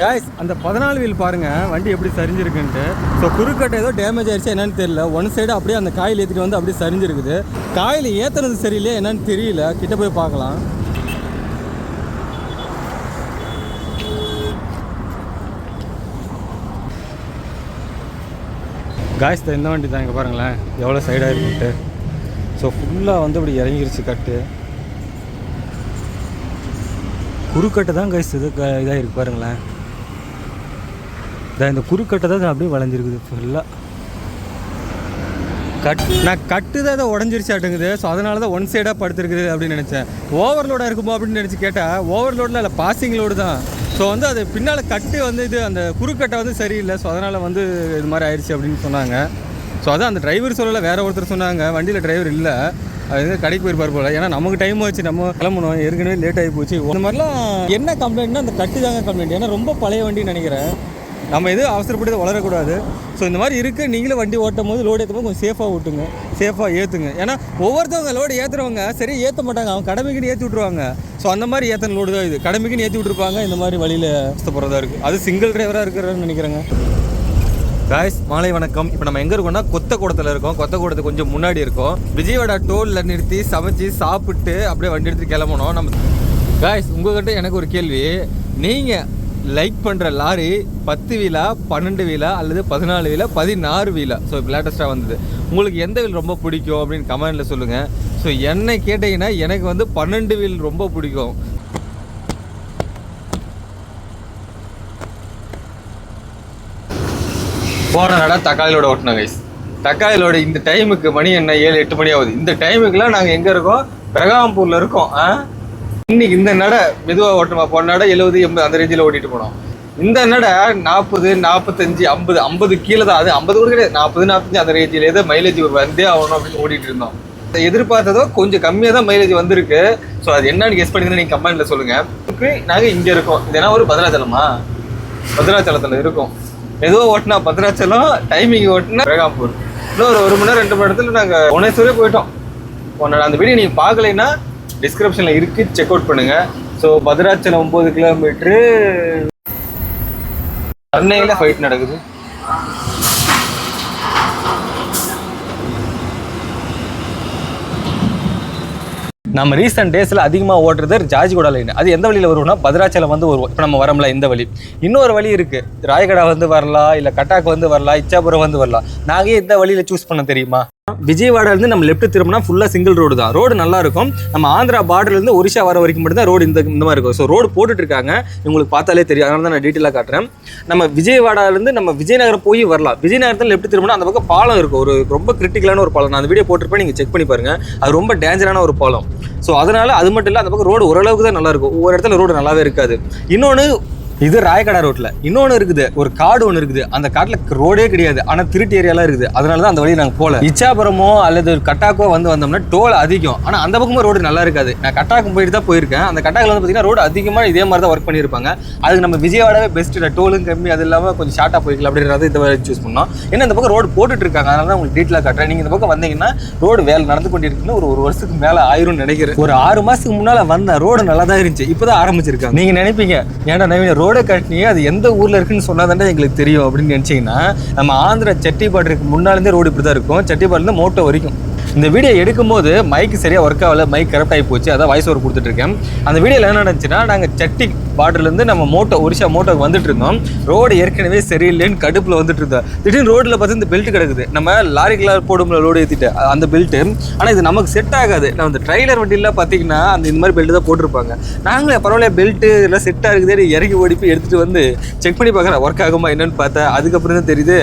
Guys அந்த பதினாலு wheel பாருங்க. வண்டி எப்படி சரிஞ்சிருக்குன்ட்டு. ஸோ குறுக்கட்டை ஏதோ டேமேஜ் ஆயிடுச்சு என்னன்னு தெரியல. ஒன் சைடு அப்படியே அந்த காயில் ஏற்றிட்டு வந்து அப்படியே சரிஞ்சிருக்குது. காயில் ஏற்றுனது சரியில்லையே என்னன்னு தெரியல. கிட்ட போய் பார்க்கலாம். காய்ஸ் தான் இந்த வண்டி தான் இங்கே பாருங்களேன். எவ்வளோ சைடாக இருக்குன்ட்டு ஸோ ஃபுல்லாக வந்து இப்படி இறங்கிருச்சு கட்டு குறுக்கட்டை தான் கைஸ் இது இதாக இருக்குது பாருங்களேன். இதான் இந்த குறுக்கட்டை தான் அப்படியே வளைஞ்சிருக்குது. ஃபுல்லாக கட் நான் கட்டு தான் இதை உடஞ்சிருச்சாட்டுங்குது. ஸோ அதனால தான் ஒன் சைடாக படுத்துருக்குது அப்படின்னு நினச்சேன். ஓவர்லோடாக இருக்குமோ அப்படின்னு நினச்சி கேட்டால் ஓவர்லோடில் இல்லை பாசிங் லோடு தான். ஸோ வந்து அது பின்னால் கட்டு வந்து இது அந்த குறுக்கட்டை வந்து சரியில்லை. ஸோ அதனால் வந்து இது மாதிரி ஆயிடுச்சு அப்படின்னு சொன்னாங்க. ஸோ அதான் அந்த டிரைவர் சொல்லலை வேறு ஒருத்தர் சொன்னாங்க. வண்டியில் டிரைவர் இல்லை. அது வந்து கடைக்கு போயிருப்பார் போல. ஏன்னா நமக்கு டைம் ஆச்சு நம்ம கிளம்பணும். ஏற்கனவே லேட் ஆகி போச்சு. இந்த மாதிரிலாம் என்ன கம்ப்ளைண்ட்னா அந்த கட்டு தாங்க கம்ப்ளைண்ட் ஏன்னா ரொம்ப பழைய வண்டின்னு நினைக்கிறேன். நம்ம எதுவும் அவசரப்பட்டு வளரக்கூடாது. ஸோ இந்த மாதிரி இருக்குது நீங்களும் வண்டி ஓட்டும் போது லோடு ஏற்றும் போது கொஞ்சம் சேஃபாக ஓட்டுங்க சேஃபாக ஏற்றுங்க ஏன்னா ஒவ்வொருத்தவங்க லோடு ஏற்றுறவங்க சரி ஏற்ற மாட்டாங்க. அவங்க கடமைக்குன்னு ஏற்றி விட்ருவாங்க ஸோ அந்த மாதிரி ஏற்றின லோடு தான் இது. கடமைக்குன்னு ஏற்றி விட்ருப்பாங்க இந்த மாதிரி வழியில் கஷ்டப்படுறதா இருக்குது அது சிங்கிள் டிரைவராக இருக்கிறன்னு நினைக்கிறேங்க. காய்ஸ் மாலை வணக்கம். இப்போ நம்ம எங்கே இருக்கோம்னா கொத்தக்கூடத்தில் இருக்கோம். கொத்தக்கூடத்துக்கு கொஞ்சம் முன்னாடி இருக்கோம். விஜயவாடா டோலில் நிறுத்தி சமைச்சு சாப்பிட்டு அப்படியே வண்டி எடுத்து கிளம்பணும். நம்ம காய்ஸ் உங்ககிட்ட எனக்கு ஒரு கேள்வி. நீங்கள் லைக் பண்ணுற லாரி பத்து வீலா பன்னெண்டு வீலா அல்லது பதினாலு வீலா பதினாறு வீலா. ஸோ இப்போ லேட்டஸ்ட்டாக வந்தது. உங்களுக்கு எந்த வீல் ரொம்ப பிடிக்கும் அப்படின்னு கமெண்டில் சொல்லுங்கள் ஸோ என்னை கேட்டிங்கன்னா எனக்கு வந்து பன்னெண்டு வீல் ரொம்ப பிடிக்கும். போன நட தக்காளியோட ஓட்டினோம் கைஸ் தக்காளியோட இந்த டைமுக்கு மணி என்ன? ஏழு எட்டு மணி ஆகுது. இந்த டைமுக்குலாம் நாங்கள் எங்கே இருக்கோம்? பிரகாம்பூரில் இருக்கோம் ஆ? இன்னைக்கு இந்த நட மெதுவாக ஓட்டணுமா? போன நட எழுபது எண்பது அந்த ரேஞ்சில் ஓட்டிட்டு போனோம். இந்த நட நாற்பது நாற்பத்தஞ்சு ஐம்பது ஐம்பது கீழே தான். அது ஐம்பது கூட கிடையாது. நாற்பது நாற்பத்தஞ்சு அந்த ரேஞ்சில் ஏதோ மைலேஜ் வந்தே ஆகணும் அப்படின்னு ஓடிட்டு இருந்தோம். எதிர்பார்த்ததோ கொஞ்சம் கம்மியாக தான் மைலேஜ் வந்திருக்கு. ஸோ அது என்னன்னு கெஸ் பண்ணிங்கன்னா நீங்கள் கமெண்ட்டில் சொல்லுங்கள் நாங்கள் இங்கே இருக்கோம். இது என்ன ஒரு பத்ராச்சலமா பத்ராச்சலத்தில் இருக்கும். மெதுவாக ஓட்டினா பத்ராச்சலம் டைமிங் ஓட்டினா பிரகாம்பூர். இன்னும் ஒரு ஒரு மணி நேரம் ரெண்டு மணி நேரத்தில் நாங்கள் புவனேஸ்வரே போயிட்டோம். உன்னோட அந்த வீடியோ நீங்கள் பார்க்கலைன்னா டிஸ்கிரிப்ஷனில் இருக்கு. செக் அவுட் பண்ணுங்க. ஸோ பத்ராச்சலம் ஒம்பது கிலோமீட்ரு சென்னையில் ஃபைட் நடக்குது. நம்ம ரீசெண்ட் டேஸில் அதிகமாக ஓட்டுறது ஜாஜிகோடா லைன் அது எந்த வழியில் வருவோம்னா பத்ராச்சலம் வந்து வருவோம். இப்போ நம்ம வரோம்ல இந்த வழி. இன்னொரு வழி இருக்குது ராயகடா வந்து வரலாம் இல்லை கட்டாக் வந்து வரலாம் இச்சாபுரம் வந்து வரலாம். நாங்கள் இந்த வழியில் சூஸ் பண்ண தெரியுமா? விஜயவாடாலேருந்து நம்ம லெஃப்ட் திரும்பினா ஃபுல்லாக சிங்கிள் ரோடு தான். ரோடு நல்லா இருக்கும் நம்ம ஆந்திரா பார்டர்லேருந்து ஒரிசா ஒரிஷா வர வரைக்கும் மட்டும் தான் ரோடு இந்த இந்த மாதிரி இருக்கும். ஸோ ரோடு போட்டுட்டு இருக்காங்க உங்களுக்கு பார்த்தாலே தெரியும். அதனால தான் நான் டீட்டெயிலாக காட்டுறேன். நம்ம விஜயவாடாலேருந்து நம்ம விஜயநகரம் போய் வரலாம். விஜயநகரத்தில் லெஃப்ட் திரும்பினா அந்த பக்கம் பாலம் இருக்கும். ஒரு ரொம்ப கிரிட்டிக்கலான ஒரு பாலம் நான் அந்த வீடியோ போட்டிருப்பேன். நீங்கள் செக் பண்ணி பாருங்கள் அது ரொம்ப டேஞ்சரான ஒரு பாலம். ஸோ அதனால் அது மட்டும் இல்லை அந்த பக்கம் ரோடு ஓரளவுக்கு தான் நல்லாயிருக்கும். ஒவ்வொரு இடத்துல ரோடு நல்லாவே இருக்காது. இன்னொன்று இது ராயக்கடா ரோட்டில் இன்னொன்று இருக்குது ஒரு காடு ஒன்று இருக்குது. அந்த காட்டில் ரோடே கிடையாது. ஆனால் திருட்டு ஏரியாலாம் இருக்குது. அதனால தான் அந்த வழியை நாங்கள் போகல. இச்சாபுரமோ அல்லது கட்டாக்கோ வந்து வந்தோம்னா டோல் அதிகம். ஆனால் அந்த பக்கமும் ரோடு நல்லா இருக்காது. நான் கட்டாக்கம் போயிட்டு தான் போயிருக்கேன். அந்த கட்டாக்கில் வந்து பார்த்தீங்கன்னா ரோடு அதிகமாக இதே மாதிரி தான் ஒர்க் பண்ணியிருப்பாங்க. அதுக்கு நம்ம விஜயவாடாவே பெஸ்ட் டோலும் கம்மி. அது இல்லாமல் கொஞ்சம் ஷார்ட்டாக போய்க்கலாம் அப்படின்றத இந்த வழி சூஸ் பண்ணோம். ஏன்னா இந்த பக்கம் ரோடு போட்டுட்டு இருக்காங்க. அதனால தான் உங்களுக்கு டீட்டெயிலாக காட்டுறேன். நீங்கள் இந்த பக்கம் வந்தீங்கன்னா ரோடு வேலை நடந்து கொண்டிருக்குன்னு ஒரு ஒரு வருஷத்துக்கு மேலே ஆயிரும்னு நினைக்கிறேன். ஒரு ஆறு மாதத்துக்கு முன்னால் வந்த ரோடு நல்லா தான் இருந்துச்சு. இப்போ தான் ஆரம்பிச்சிருக்காங்க. நீங்கள் நினைப்பீங்க ஏன்டா நவீன ரோடு கட்டினியே அது எந்த ஊரில் இருக்குன்னு சொன்னால் தானே எங்களுக்கு தெரியும் அப்படின்னு நினச்சிங்கன்னா நம்ம ஆந்திரா செட்டிப்பாடுக்கு முன்னாலேருந்தே ரோடு இப்படி தான் இருக்கும். செட்டிப்பாடுலேருந்து மோட்டோ வரைக்கும். இந்த வீடியோ எடுக்கும்போது மைக் சரியாக ஒர்க் ஆகல மைக் கரெக்ட் ஆகி போச்சு. அதான் வாய்ஸ் ஓவர் கொடுத்துட்ருக்கேன் அந்த வீடியோவில் என்ன நடந்துச்சுன்னா நாங்கள் செட்டி பார்டர்லேருந்து நம்ம மோட்டோ ஒரிஷா மோட்டோக்கு வந்துட்டு இருந்தோம். ரோடு ஏற்கனவே சரியில்லைன்னு கடுப்பில் வந்துட்டு இருந்தோம். திடீர்னு ரோட்டில் பார்த்து இந்த பெல்ட் கிடக்குது. நம்ம லாரிக்கெல்லாம் போடும்ல லோடு ஏற்றிட்டு அந்த பெல்ட்டு ஆனால் இது நமக்கு செட் ஆகாது. நம்ம இந்த ட்ரைலர் வண்டியெலாம் பார்த்தீங்கன்னா அந்த இந்த மாதிரி பெல்ட்டு தான் போட்டிருப்பாங்க. நாங்களே பரவாயில்ல பெல்ட்டு எல்லாம் செட் ஆகுது இறங்கி ஓடி போய் எடுத்துகிட்டு வந்து செக் பண்ணி பார்க்குறேன் ஒர்க் ஆகுமா என்னன்னு பார்த்தா அதுக்கப்புறம் தான் தெரியுது.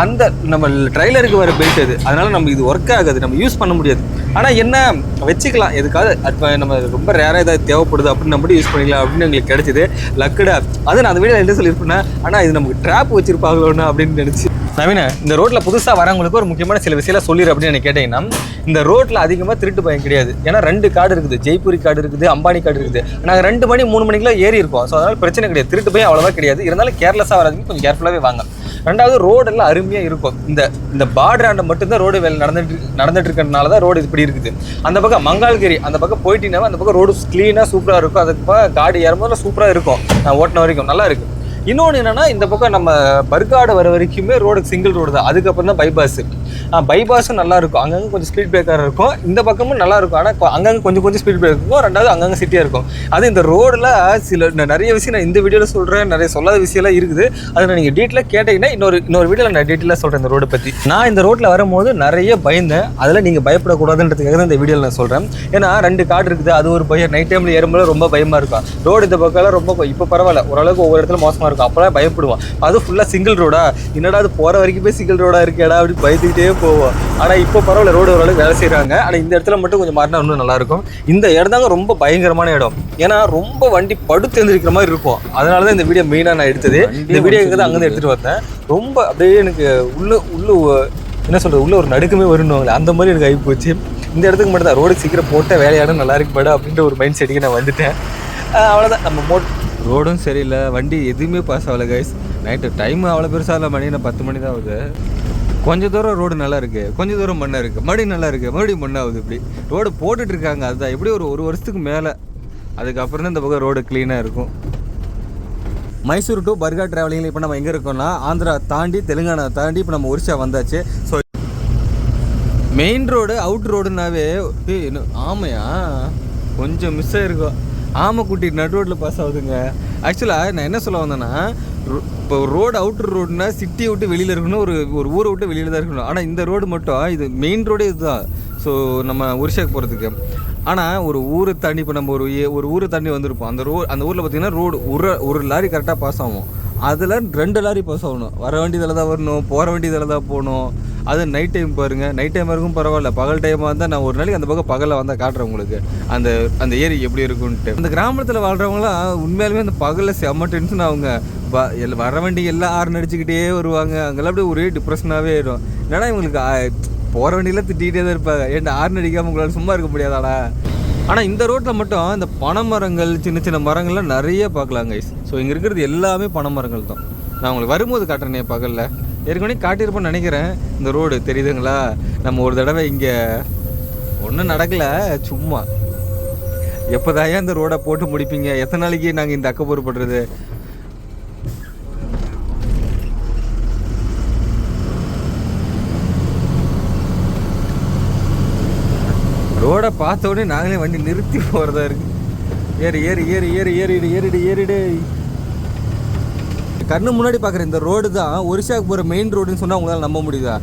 அந்த நம்ம ட்ரைலருக்கு வர பெல்ட் அது. அதனால் நம்ம இது ஒர்க் ஆகாது. நம்ம யூஸ் பண்ண முடியாது. ஆனால் என்ன வச்சுக்கலாம். எதுக்காவது adva- நம்ம ரொம்ப ரேராக ஏதாவது தேவைப்படுது அப்படின்னு நம்ம யூஸ் பண்ணிக்கலாம் அப்படின்னு எங்களுக்கு கிடைச்சிது. லக்குடா அது நான் அந்த வீடியோ என்ன சொல்லியிருப்பேன் ஆனால் இது நமக்கு ட்ராப் வச்சிருப்பாங்களோன்னு அப்படின்னு நினச்சி. நவீன இந்த ரோட்டில் புதுசாக வரவங்களுக்கு ஒரு முக்கியமான சில விஷயம் சொல்லிடு அப்படின்னு நான் கேட்டிங்கன்னா இந்த ரோட்டில் அதிகமாக திருட்டு பயம் கிடையாது. ஏன்னா ரெண்டு கார்டு இருக்குது. ஜெய்ப்பூரி கார்டு இருக்குது அம்பானி கார்டு இருக்குது. நாங்கள் ரெண்டு மணி மூணு மணிக்கெல்லாம் ஏறி இருக்கோம். ஸோ அதனால் பிரச்சனை கிடையாது. திருட்டு பயம் அவ்வளோவா கிடையாது. இருந்தாலும் கேர்லெஸ்ஸாக வராதுங்க. கொஞ்சம் கேர்ஃபுல்லாகவே வாங்க. ரெண்டாவது ரோடெல்லாம் அருமையாக இருக்கும். இந்த இந்த பார்டராண்ட மட்டும்தான் ரோடு வேலை நடந்துட்டு நடந்துட்டு இருக்கிறதுனால தான் ரோடு இப்படி இருக்குது. அந்த பக்கம் மங்கால்கிரி அந்த பக்கம் போயிட்டீங்கன்னா அந்த பக்கம் ரோடு க்ளீனாக சூப்பராக இருக்கும். அதுக்கு காடு ஏறும்போது சூப்பராக இருக்கும். நான் ஓட்டின வரைக்கும். நல்லா இருக்குது இன்னொன்று என்னென்னா இந்த பக்கம் நம்ம பர்காடு வர வரைக்குமே ரோடு சிங்கிள் ரோடு தான். அதுக்கப்புறம் தான் பைபாஸ் பைபாஸும் நல்லா இருக்கும். அங்கங்கே கொஞ்சம் ஸ்பீட் பிரேக்கர் இருக்கும். இந்த பக்கமும் நல்லா இருக்கும். ஆனால் அங்கங்கே கொஞ்சம் கொஞ்சம் ஸ்பீட் பிரேக் இருக்கும். ரெண்டாவது அங்கங்கே சிட்டியாக இருக்கும். அது இந்த ரோடில் சில நிறைய விஷயம் நான் இந்த வீடியோவில் சொல்கிறேன் நிறைய சொல்லாத விஷயம்லாம் இருக்குது. அதை நீங்கள் டீட்டெயிலாக கேட்டீங்கன்னா இன்னொரு இன்னொரு வீடியோவில் நான் டீட்டெயிலாக சொல்கிறேன் இந்த ரோடை பற்றி நான் இந்த ரோட்டில் வரும்போது நிறைய பயந்தேன். அதில் நீங்கள் பயப்படக்கூடாதுன்றதுக்காக தான் இந்த வீடியோவில் நான் சொல்கிறேன் ஏன்னா ரெண்டு காடு இருக்குது. அது ஒரு பயம். நைட் டைமில் ஏறும்போது ரொம்ப பயமாக இருக்கும். ரோடு இந்த பக்கம்லாம் ரொம்ப இப்போ பரவாயில்ல. ஓரளவுக்கு ஒவ்வொரு இடத்துல மோசமாக இருக்கும். அப்போலாம் பயப்படுவோம் அது ஃபுல்லாக சிங்கிள் ரோடா என்னடா அது போகிற வரைக்குமே சிங்கிள் ரோடாக இருக்கேடா அப்படி பயந்துக்கிட்டே போவோம். ஆனால் இப்போ பரவாயில்ல ரோடு ஓரளவுக்கு வேலை செய்கிறாங்க ஆனால் இந்த இடத்துல மட்டும் கொஞ்சம் மாறினா இன்னும் நல்லாயிருக்கும். இந்த இடம் தாங்க ரொம்ப பயங்கரமான இடம். ஏன்னா ரொம்ப வண்டி படுத்து எழுந்திருக்கிற மாதிரி இருக்கும். அதனால தான் இந்த வீடியோ மெயினாக நான் எடுத்தது. இந்த வீடியோக்கு தான் அங்கேருந்து எடுத்துகிட்டு வந்தேன். ரொம்ப அப்படியே எனக்கு உள்ள உள்ள என்ன சொல்கிறது உள்ள ஒரு நடுக்கமே வருணுவாங்களே அந்த மாதிரி எனக்கு ஆகி போச்சு. இந்த இடத்துக்கு மட்டும் தான் ரோடு சீக்கிரம் போட்ட வேலையாட நல்லா இருக்கு படம் அப்படின்ற ஒரு மைண்ட் செட்டுக்கு நான் வந்துட்டேன். அஹ் அவ்வளவுதான். நம்ம மோட் ரோடும் சரியில்லை வண்டி எதுவுமே பாஸ் ஆகலை கைஸ் நைட்டு டைம் அவ்வளோ பெருசாக இல்லை மணி பத்து மணி தான் ஆகுது. கொஞ்ச தூரம் ரோடு நல்லா இருக்கு கொஞ்ச தூரம் மண்ணாக இருக்குது மறுபடியும் நல்லா இருக்குது மறுபடியும் மண்ணாகுது இப்படி. ரோடு போட்டுட்டு இருக்காங்க அதுதான். எப்படி ஒரு ஒரு வருஷத்துக்கு மேலே. அதுக்கப்புறம் தான் இந்த பக்கம் ரோடு க்ளீனாக இருக்கும். மைசூர் டு பர்கா டிராவலிங்கில் இப்போ நம்ம எங்கே இருக்கோம்னா ஆந்திரா தாண்டி தெலுங்கானா தாண்டி இப்போ நம்ம ஒரிசா வந்தாச்சு. ஸோ மெயின் ரோடு அவுட் ரோடுனாவே என்ன ஆமையா? கொஞ்சம் மிஸ் ஆகிருக்கும் ஆமைக்குட்டி நடு ரோட்டில் பாஸ் ஆகுதுங்க. ஆக்சுவலாக நான் என்ன சொல்ல வந்தேன்னா ரோ- இப்போ ரோடு அவுட்டர் ரோடுனா சிட்டியை விட்டு வெளியில் இருக்கணும் ஒரு ஒரு ஊரை விட்டு வெளியில் தான் இருக்கணும். ஆனால் இந்த ரோடு மட்டும் இது மெயின் ரோடே இதுதான். ஸோ நம்ம ஒரிசாக்கு போகிறதுக்கு ஆனால் ஒரு ஊரை தாண்டி இப்போ நம்ம ஒரு ஒரு ஊரை தாண்டி வந்திருப்போம். அந்த ரோ அந்த ஊரில் பார்த்தீங்கன்னா ரோடு ஒரு ஒரு லாரி கரெக்டாக பாஸ் ஆகும். அதில் ரெண்டு லாரி பாஸ் ஆகணும் வர வேண்டியதில் தான் வரணும் போகிற வேண்டியதில் தான் போகணும். அது நைட் டைம் பாருங்கள் நைட் டைம் இருக்கும் பரவாயில்ல. பகல் டைமாக இருந்தால் நான் ஒரு நாளைக்கு அந்த பக்கம் பகலில் வந்தால் காட்டுறேன் உங்களுக்கு. அந்த அந்த ஏரி எப்படி இருக்குன்ட்டு. அந்த கிராமத்தில் வாழ்கிறவங்களாம் உண்மையாலுமே அந்த பகலில் செம்ம டென்ஷன் ஆகுங்க. வ- எல்- வர வேண்டிய எல்லாம் ஆறு அடிச்சுக்கிட்டே வருவாங்க. அங்கெல்லாம் அப்படியே ஒரே டிப்ரெஷனாகவே ஆயிடும். என்னடா இவங்களுக்கு போகிற வண்டியில் திட்டிகிட்டே தான் இருப்பாங்க. ஏன்டா ஆறு அடிக்காமல் உங்களால் சும்மா இருக்க முடியாதாடா? ஆனால் இந்த ரோட்டில் மட்டும் இந்த பனை மரங்கள் சின்ன சின்ன மரங்கள்லாம் நிறைய பார்க்கலாம் கைஸ் ஸோ இங்கே இருக்கிறது எல்லாமே பனை மரங்கள் தான். நான் உங்களுக்கு வரும்போது காட்டுறேனே பகலில். ஏற்கனவே காட்டியிருப்பேன்னு நினைக்கிறேன். இந்த ரோடு தெரியுதுங்களா? நம்ம ஒரு தடவை இங்கே ஒன்றும் நடக்கலை சும்மா. எப்போதாயா இந்த ரோடை போட்டு முடிப்பீங்க? எத்தனை நாளைக்கு நாங்கள் இந்த அக்கப்பூர் படுறது? ரோடை பார்த்த உடனே நாங்களே வண்டி நிறுத்தி போகிறதா இருக்கு. ஏறு ஏறு ஏறு ஏறு ஏறிடு ஏறிடு ஏறிடு. கண்ணு முன்னாடி பார்க்குற இந்த ரோடு தான் ஒரிசாக்கு போகிற மெயின் ரோடுன்னு சொன்னால் உங்களால் நம்ப முடியுதா?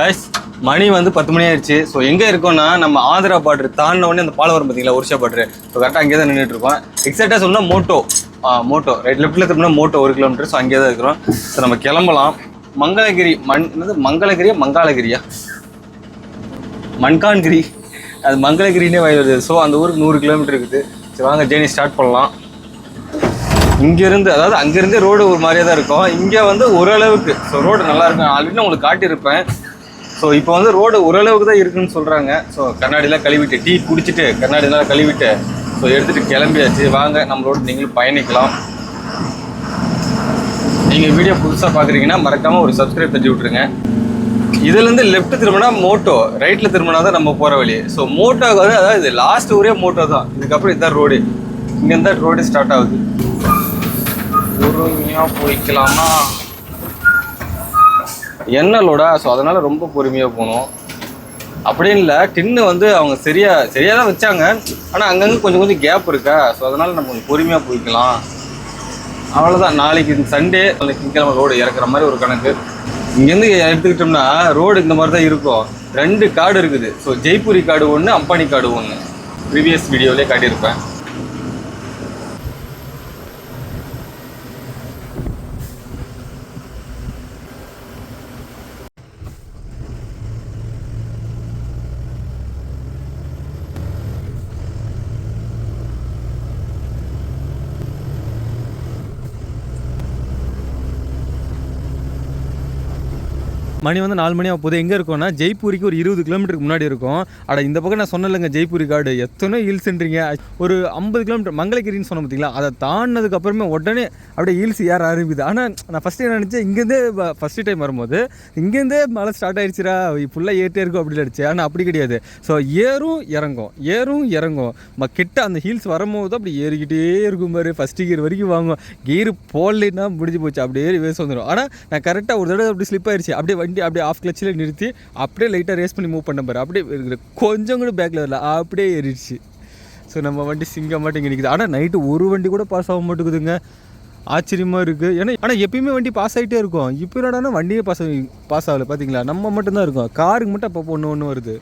கைஸ் மணி வந்து பத்து மணி ஆயிடுச்சு. ஸோ எங்கே இருக்கோம்னா நம்ம ஆந்திரா பாட்டு தாண்டின உடனே அந்த பாலம் வரும் பார்த்தீங்களா ஒரிசா பாட்டு ஸோ கரெக்டாக அங்கேயே தான் நின்றுட்டு இருக்கோம். எக்ஸாக்டாக சொன்னால் மோட்டோ. ஆ மோட்டோ. ரைட் லெஃப்ட்டில் திரும்பினா மோட்டோ ஒரு கிலோமீட்டர் ஸோ அங்கேயே தான் இருக்கிறோம். ஸோ நம்ம கிளம்பலாம். மங்களகிரி மண் என்னது? மங்களகிரியா மங்காளகிரியா? மண்கான்கிரி. அது மங்களகிரினே வருது. ஸோ அந்த ஊருக்கு நூறு கிலோமீட்டர் இருக்குது. சரி வாங்க ஜேர்னி ஸ்டார்ட் பண்ணலாம். இங்கேருந்து அதாவது அங்கேருந்தே ரோடு ஒரு மாதிரியே தான் இருக்கும். இங்கே வந்து ஓரளவுக்கு ஸோ ரோடு நல்லா இருக்கும். ஆல்ரெடி நான் உங்களுக்கு காட்டியிருப்பேன். ஸோ இப்போ வந்து ரோடு ஓரளவுக்கு தான் இருக்குன்னு சொல்கிறாங்க ஸோ கண்ணாடிலாம் கழுவிட்டு டீ குடிச்சிட்டு கண்ணாடிலாம் கழுவிட்டு ஸோ எடுத்துகிட்டு கிளம்பியாச்சு. வாங்க நம்ம ரோடு நீங்களும் பயணிக்கலாம். நீங்கள் வீடியோ புதுசாக பார்க்குறீங்கன்னா மறக்காமல் ஒரு சப்ஸ்கிரைப் தட்டி விட்ருங்க இதுலேருந்து லெஃப்ட் திரும்பினா மோட்டோ ரைட்டில் திரும்பினா தான் நம்ம போகிற வழி. ஸோ மோட்டோக்கு வந்து அதாவது இது லாஸ்ட் ஊரே மோட்டோ தான். இதுக்கப்புறம் இதுதான் ரோடு இங்கேருந்து ரோடு ஸ்டார்ட் ஆகுது. பொறுமையாக போய்க்கலாமா? எண்ணெய் லோடா ஸோ அதனால் ரொம்ப பொறுமையாக போகணும் அப்படின்னு இல்லை டின்னு வந்து அவங்க சரியா சரியாக தான் வச்சாங்க. ஆனால் அங்கங்கே கொஞ்சம் கொஞ்சம் கேப் இருக்கா? ஸோ அதனால் நம்ம கொஞ்சம் பொறுமையாக போய்க்கலாம். அவ்வளோதான் நாளைக்கு சண்டே அந்த திங்கக்கிழமை ரோடு இறக்குற மாதிரி ஒரு கணக்கு. இங்கேருந்து எடுத்துக்கிட்டோம்னா ரோடு இந்த மாதிரி தான் இருக்கும். ரெண்டு காடு இருக்குது. ஸோ ஜெய்ப்பூரி காடு ஒன்று அம்பானி காடு ஒன்று ப்ரீவியஸ் வீடியோவிலே காட்டியிருப்பேன். மணி வந்து நாலு மணி ஆகும் போது எங்கே இருக்கோம்னா ஜெய்ப்பூரிக்கு ஒரு இருபது கிலோமீட்டருக்கு முன்னாடி இருக்கும். அட இந்த பக்கம் நான் சொன்னலைங்க ஜெய்ப்பூரி காடு. எத்தனை ஹில்ஸ்ன்றீங்க ஒரு ஐம்பது கிலோமீட்டர் மங்களகிரின்னு சொன்ன பார்த்தீங்களா? அதை தாண்டினதுக்கு அப்புறமே உடனே அப்படியே ஹில்ஸ் ஏற ஆரம்பிக்குது. ஆனால் நான் ஃபஸ்ட்டு என்ன நினச்சேன் இங்கேருந்தே ஃபஸ்ட்டு டைம் வரும்போது இங்கேருந்தே மழை ஸ்டார்ட் ஆயிடுச்சுரா ஃபுல்லாக ஏறிட்டே இருக்கும் அப்படி நினச்சேன். ஆனால் அப்படி கிடையாது. ஸோ ஏறும் இறங்கும். ஏறும் இறங்கும். கிட்ட அந்த ஹீல்ஸ் வரும்போது அப்படி ஏறிக்கிட்டே இருக்கும் பாரு. ஃபஸ்ட்டு கியர் வரைக்கும் வாங்கும். கீர் போடலைன்னா முடிஞ்சு போச்சு. அப்படியே வேஸ்ட் வந்துடும் ஆனால் நான் கரெக்டாக ஒரு தடவை அப்படி ஸ்லிப் ஆயிடுச்சு அப்படியே வண்டி அப்படியே ஆஃப் கிளச்சில் நிறுத்தி அப்படியே லைட்டாக ரேஸ் பண்ணி மூவ் பண்ண பாரு. அப்படியே இருக்கிற கொஞ்சம் கூட பேக்கில் வரல அப்படியே ஏறிடுச்சு. ஸோ நம்ம வண்டி சிங்கம் மாட்டேங்க நிற்குது ஆனால் நைட்டு ஒரு வண்டி கூட பாஸ் ஆக மாட்டேங்குதுங்க. ஆச்சரியமாக இருக்குது ஏன்னா ஆனால் எப்பயுமே வண்டி பாஸ் ஆகிட்டே இருக்கும். இப்போ என்னடானா வண்டியே பாஸ் பாஸ் ஆகலை. பார்த்தீங்களா நம்ம மட்டும்தான் இருக்கோம். காருக்கு மட்டும் அப்போ ஒன்று ஒன்று வருது.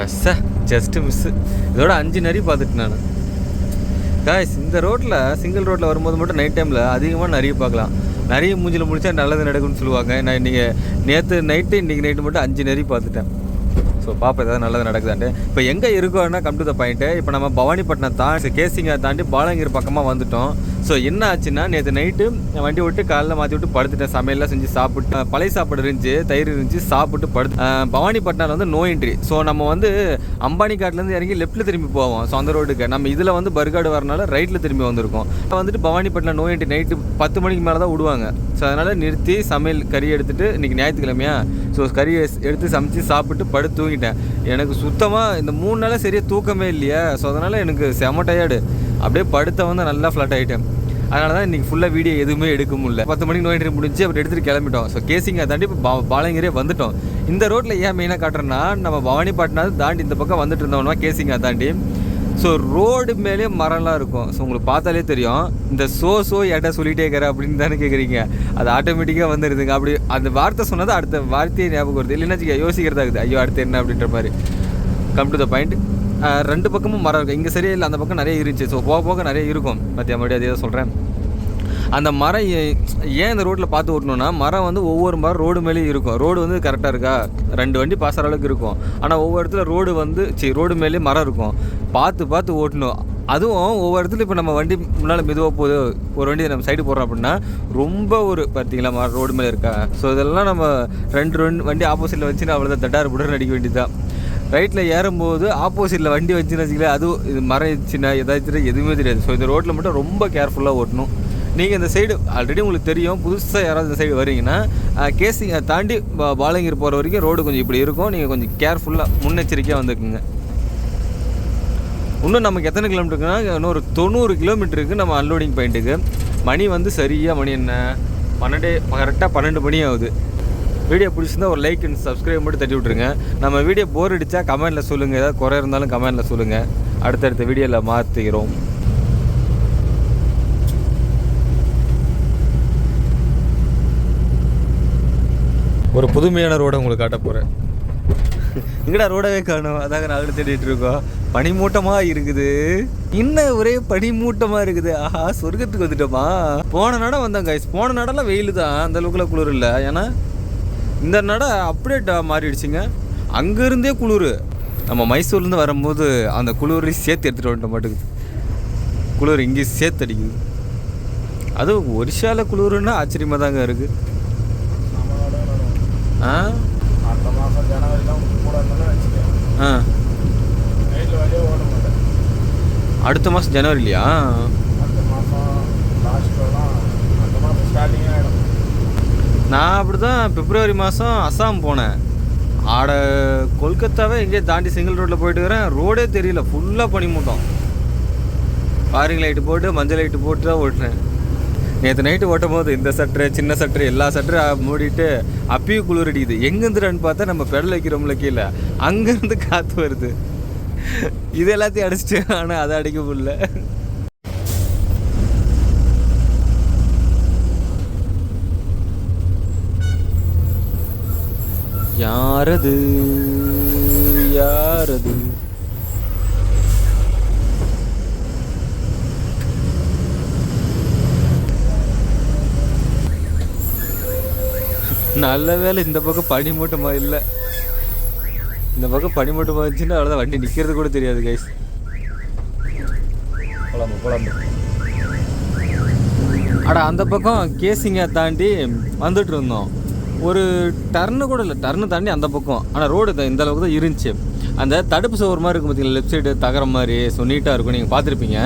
ட்ரெஸ்ஸா ஜஸ்ட்டு மிஸ்ஸு இதோட அஞ்சு நரி பார்த்துட்டு நான். காய்ஸ் இந்த ரோட்டில் சிங்கிள் ரோட்டில் வரும்போது மட்டும் நைட் டைமில் அதிகமாக நிறைய பார்க்கலாம். நிறைய மூஞ்சில் முடிச்சா நல்லது நடக்கும்னு சொல்லுவாங்க. நான் இன்றைக்கி நேற்று நைட்டு இன்றைக்கி நைட்டு மட்டும் அஞ்சு நரி பார்த்துட்டேன். ஸோ பாப்பா ஏதாவது நல்லது நடக்குதான்ட்டு. இப்போ எங்கே இருக்கோன்னா கம் டு த பாயிண்ட்டு இப்போ நம்ம பவானிப்பட்டினம் தாண்டி கேசிங்கை தாண்டி பாலங்கிரி பக்கமாக வந்துட்டோம். ஸோ என்ன ஆச்சுன்னா நேற்று நைட்டு வண்டி விட்டு காலைல மாற்றி விட்டு படுத்துட்டேன். சமையல்லாம் செஞ்சு சாப்பிட்டு பழைய சாப்பாடு இருந்துச்சு தயிர் இருந்துச்சு சாப்பிட்டு படு பவானிப்பட்டினால வந்து நோ என்ட்ரி ஸோ நம்ம வந்து அம்பானி காட்டிலேருந்து இறங்கி லெஃப்ட்டில் திரும்பி போவோம் ஸோ அந்த ரோடுக்கு நம்ம இதில் வந்து பர்காடு வரனால ரைட்டில் திரும்பி வந்திருக்கோம். இப்போ வந்துட்டு பவானிப்பட்டினம் நோ என்ட்ரி நைட்டு பத்து மணிக்கு மேலே தான் விடுவாங்க. ஸோ அதனால் நிறுத்தி சமையல் கறி எடுத்துட்டு இன்றைக்கி ஞாயிற்றுக்கிழமையா? ஸோ கறி எடுத்து சமைச்சு சாப்பிட்டு படுத்து தூங்கிட்டேன். எனக்கு சுத்தமாக இந்த மூணு நாளாக சரியாக தூக்கமே இல்லையா. ஸோ அதனால் எனக்கு செம டயர்டு அப்படியே படுத்த வந்து நல்லா ஃப்ளாட் ஆகிட்டேன் அதனால தான் இன்றைக்கி ஃபுல்லாக வீடியோ எதுவுமே எடுக்க முடியல. பத்து மணிக்கு நோய் முடிஞ்சு அப்புறம் எடுத்துகிட்டு கிளம்பிட்டோம். ஸோ கேசிங்கை தாண்டி இப்போ பா பாலங்கிரே வந்துட்டோம். இந்த ரோட்டில் ஏன் மெயினாக காட்டுறேன்னா நம்ம பவானிப்பட்டினா தாண்டி இந்த பக்கம் வந்துட்டு இருந்தோம்னா கேசிங்கை தாண்டி. ஸோ ரோடு மேலே மரம்லாம் இருக்கும். ஸோ உங்களுக்கு பார்த்தாலே தெரியும். இந்த சோ சோ ஏட்டா சொல்லிகிட்டே இருக்கிற அப்படின்னு தானே கேட்குறீங்க அது ஆட்டோமேட்டிக்காக வந்துடுதுங்க அப்படி அந்த வார்த்தை சொன்னது அடுத்த வார்த்தையை ஞாபகம் வருது. இல்லைன்னா யோசிக்கிறதா இருக்குது. ஐயோ அடுத்து என்ன அப்படின்ற மாதிரி. கம் டு த பாயிண்ட் ரெண்டு பக்கமும் மரம் இருக்கும் இங்கே சரியே இல்லை அந்த பக்கம் நிறைய இருந்துச்சு. ஸோ போக போக நிறைய இருக்கும். மத்திய மறுபடியும் அதே தான் சொல்கிறேன் அந்த மரம் ஏன் இந்த ரோட்டில் பார்த்து ஓட்டணும்னா மரம் வந்து ஒவ்வொரு மரம் ரோடு மேலேயும் இருக்கும். ரோடு வந்து கரெக்டாக இருக்கா? ரெண்டு வண்டி பாஸ் ஆகிற அளவுக்கு இருக்கும். ஆனால் ஒவ்வொரு இடத்துல ரோடு வந்து சரி ரோடு மேலேயே மரம் இருக்கும். பார்த்து பார்த்து ஓட்டணும். அதுவும் ஒவ்வொரு இடத்துல இப்போ நம்ம வண்டி முன்னால் மெதுவாக போகுது ஒரு வண்டி நம்ம சைடு போடுறோம் அப்படின்னா ரொம்ப ஒரு பார்த்தீங்களா மரம் ரோடு மேலே இருக்கா? ஸோ இதெல்லாம் நம்ம ரெண்டு ரெண்டு வண்டி ஆப்போசிட்டில் வச்சுன்னு அவ்வளோதான் தட்டார் புடர் அடிக்க வேண்டியதுதான். ரைட்டில் ஏறும்போது ஆப்போசிட்டில் வண்டி வச்சுன்னு வச்சுக்கல அதுவும் இது மரம் இருந்துச்சுன்னா ஏதாச்சும் எதுவுமே தெரியாது. ஸோ இந்த ரோட்டில் மட்டும் ரொம்ப கேர்ஃபுல்லாக ஓட்டணும். நீங்கள் இந்த சைடு ஆல்ரெடி உங்களுக்கு தெரியும் புதுசாக யாராவது இந்த சைடு வரீங்கன்னா கேசி தாண்டி பாலங்கிர் போகிற வரைக்கும் ரோடு கொஞ்சம் இப்படி இருக்கும். நீங்கள் கொஞ்சம் கேர்ஃபுல்லாக முன்னெச்சரிக்கையாக வந்துக்குங்க. இன்னும் நமக்கு எத்தனை கிலோமீட்டருக்குன்னா இன்னொரு தொண்ணூறு கிலோமீட்டருக்கு நம்ம அன்லோடிங் பாயிண்ட்டுக்கு மணி வந்து சரியாக மணி என்ன? பன்னெண்டு கரெக்டாக பன்னெண்டு மணி ஆகுது. வீடியோ பிடிச்சிருந்தா ஒரு லைக் அண்ட் சப்ஸ்கிரைப் மட்டும் தட்டி விட்ருங்க நம்ம வீடியோ போர் அடித்தா கமெண்ட்டில் சொல்லுங்கள் ஏதாவது குறை இருந்தாலும் கமெண்ட்டில் சொல்லுங்கள் அடுத்தடுத்த வீடியோவில் மாற்றிக்கிறோம் ஒரு புதுமையான ரோடை உங்களுக்கு காட்ட போகிறேன் எங்கடா ரோடவே காணும்? அதாங்க நாங்களும் தேடிட்டு இருக்கோம். பனிமூட்டமாக இருக்குது. இன்னும் ஒரே பனிமூட்டமாக இருக்குது? ஆஹா சொர்க்கத்துக்கு வந்துட்டோமா? போன நடம் வந்தாங்க கைஸ் போன நடலாம் வெயில் தான் அந்த அளவுக்குலாம் குளிர் இல்லை. ஏன்னா இந்த நடை அப்படியே மாறிடுச்சுங்க. அங்கேருந்தே குளிர். நம்ம மைசூர்லேருந்து வரும்போது அந்த குளிரையும் சேர்த்து எடுத்துகிட்டு வந்துட்ட மாட்டேங்குது குளிர் இங்கேயும் சேர்த்து அடிக்குது. அதுவும் ஒரிசால குளிர்னா ஆச்சரியமாக தாங்க இருக்குது ஆ. அடுத்த மாதம் ஆ அடுத்த மாதம் ஜனவரிலையா அடுத்த மாதம் லாஸ்ட்லாம் அடுத்த மாதம் ஸ்டார்டிங்கே ஆகிடும் நான் அப்படி தான் பிப்ரவரி மாதம் அஸ்ஸாம் போனேன். ஆட கொல்கத்தாவே எங்கேயே தாண்டி சிங்கிள் ரோட்டில் போயிட்டு இருக்கிறேன் ரோடே தெரியல ஃபுல்லாக பனிமூட்டம். பாரிங் லைட்டு போட்டு மஞ்சள் லைட்டு போட்டு தான் ஓட்டுறேன். நேற்று நைட்டு ஓட்டும் போது இந்த சட்டரு சின்ன சட்டரு எல்லா சட்டரும் மூடிட்டு அப்பயும் குளிர் அடிக்குது எங்கேருந்துடான்னு பார்த்தா நம்ம பெடல் வைக்கிறோம்ல கீழே. அங்கேருந்து காற்று வருது. இது எல்லாத்தையும் அடிச்சிட்டு ஆனால் அதை அடிக்க முடியல. யாரது? யாரது? நல்ல வேலை இந்த பக்கம் பனி மூட்டமாக இல்லை. இந்த பக்கம் பனி மூட்டமாக இருந்துச்சுன்னா அவ்வளோதான் வண்டி நிற்கிறது கூட தெரியாது கைஸ் குழம்பு குழம்பு அட அந்த பக்கம் கேசிங்க தாண்டி வந்துட்டு இருந்தோம். ஒரு டர்னு கூட இல்லை டர்னு தாண்டி அந்த பக்கம். ஆனால் ரோடு இந்த அளவுக்கு தான் இருந்துச்சு. அந்த தடுப்பு சுவர் மாதிரி இருக்கும் பார்த்தீங்களா லெஃப்ட் சைடு தகர மாதிரி ஸோ நீட்டாக இருக்கும் நீங்கள் பார்த்துருப்பீங்க.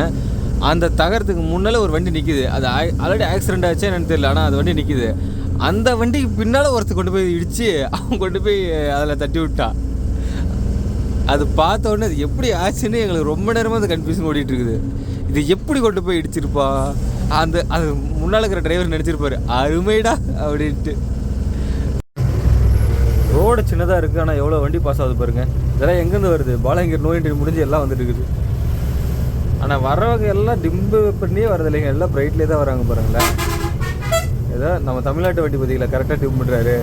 அந்த தகரத்துக்கு முன்னால் ஒரு வண்டி நிற்கிது அது ஆல்ரெடி ஆக்சிடென்ட் ஆச்சு என்னன்னு தெரியல ஆனால் அந்த வண்டி நிற்கிது அந்த வண்டிக்கு பின்னால் ஒருத்தர் கொண்டு போய் இடித்து அவன் கொண்டு போய் அதில் தட்டி விட்டான் அது பார்த்த உடனே அது எப்படி ஆச்சுன்னு எங்களுக்கு ரொம்ப நேரமாக அந்த கன்ஃபியூஷன் ஓடிட்டு இருக்குது. இது எப்படி கொண்டு போய் இடிச்சிருப்பா? அந்த அது முன்னால் இருக்கிற டிரைவர் நினச்சிருப்பாரு அருமைடா அப்படின்ட்டு. ரோடு சின்னதாக இருக்குது ஆனால் எவ்வளோ வண்டி பாஸ் ஆகுது பாருங்கள் இதெல்லாம் எங்கேருந்து வருது? பாலங்கிற நோய் நொடி முடிஞ்சு எல்லாம் வந்துட்டு இருக்குது. ஆனால் வர்றவங்க எல்லாம் டிம்பு பண்ணியே வரது இல்லைங்க. எல்லாம் பிரைட்லேயே தான் வராங்க பாருங்களேன் ஏதோ நம்ம தமிழ்நாட்டு வண்டி பார்த்தீங்களா கரெக்டாக டிம் பண்ணுறாரு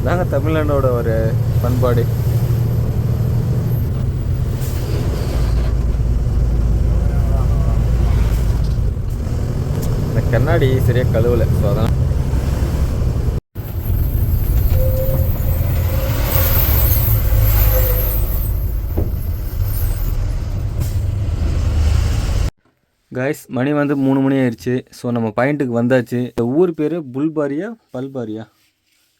அதாங்க தமிழ்நாடோட ஒரு பண்பாடு. இந்த கண்ணாடி சரியாக கழுவலை ஸோ அதான் கைஸ் மணி வந்து மூணு மணி ஆயிடுச்சு ஸோ நம்ம பாயிண்ட்டுக்கு வந்தாச்சு. இந்த ஊர் பேர் புல்பாரியா பல்பாரியா.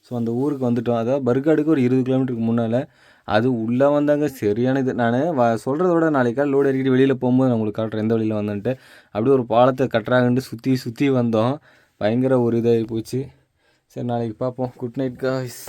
ஸோ அந்த ஊருக்கு வந்துட்டோம். அதாவது பர்காடுக்கு ஒரு இருபது கிலோமீட்டருக்கு முன்னால். அது உள்ளே வந்தாங்க. சரியான இது. நான் வ சொல்கிறத விட நாளைக்கு லோடு இறக்கிட்டு வெளியில் போகும்போது நான் உங்களுக்கு காட்டுறேன். எந்த வழியில் வந்தேன்ட்டு. அப்படியே ஒரு பாலத்தை கட்டுறாங்கன்ட்டு சுற்றி சுற்றி வந்தோம். பயங்கர ஒரு இதாகி போச்சு. சரி நாளைக்கு பார்ப்போம். Good night guys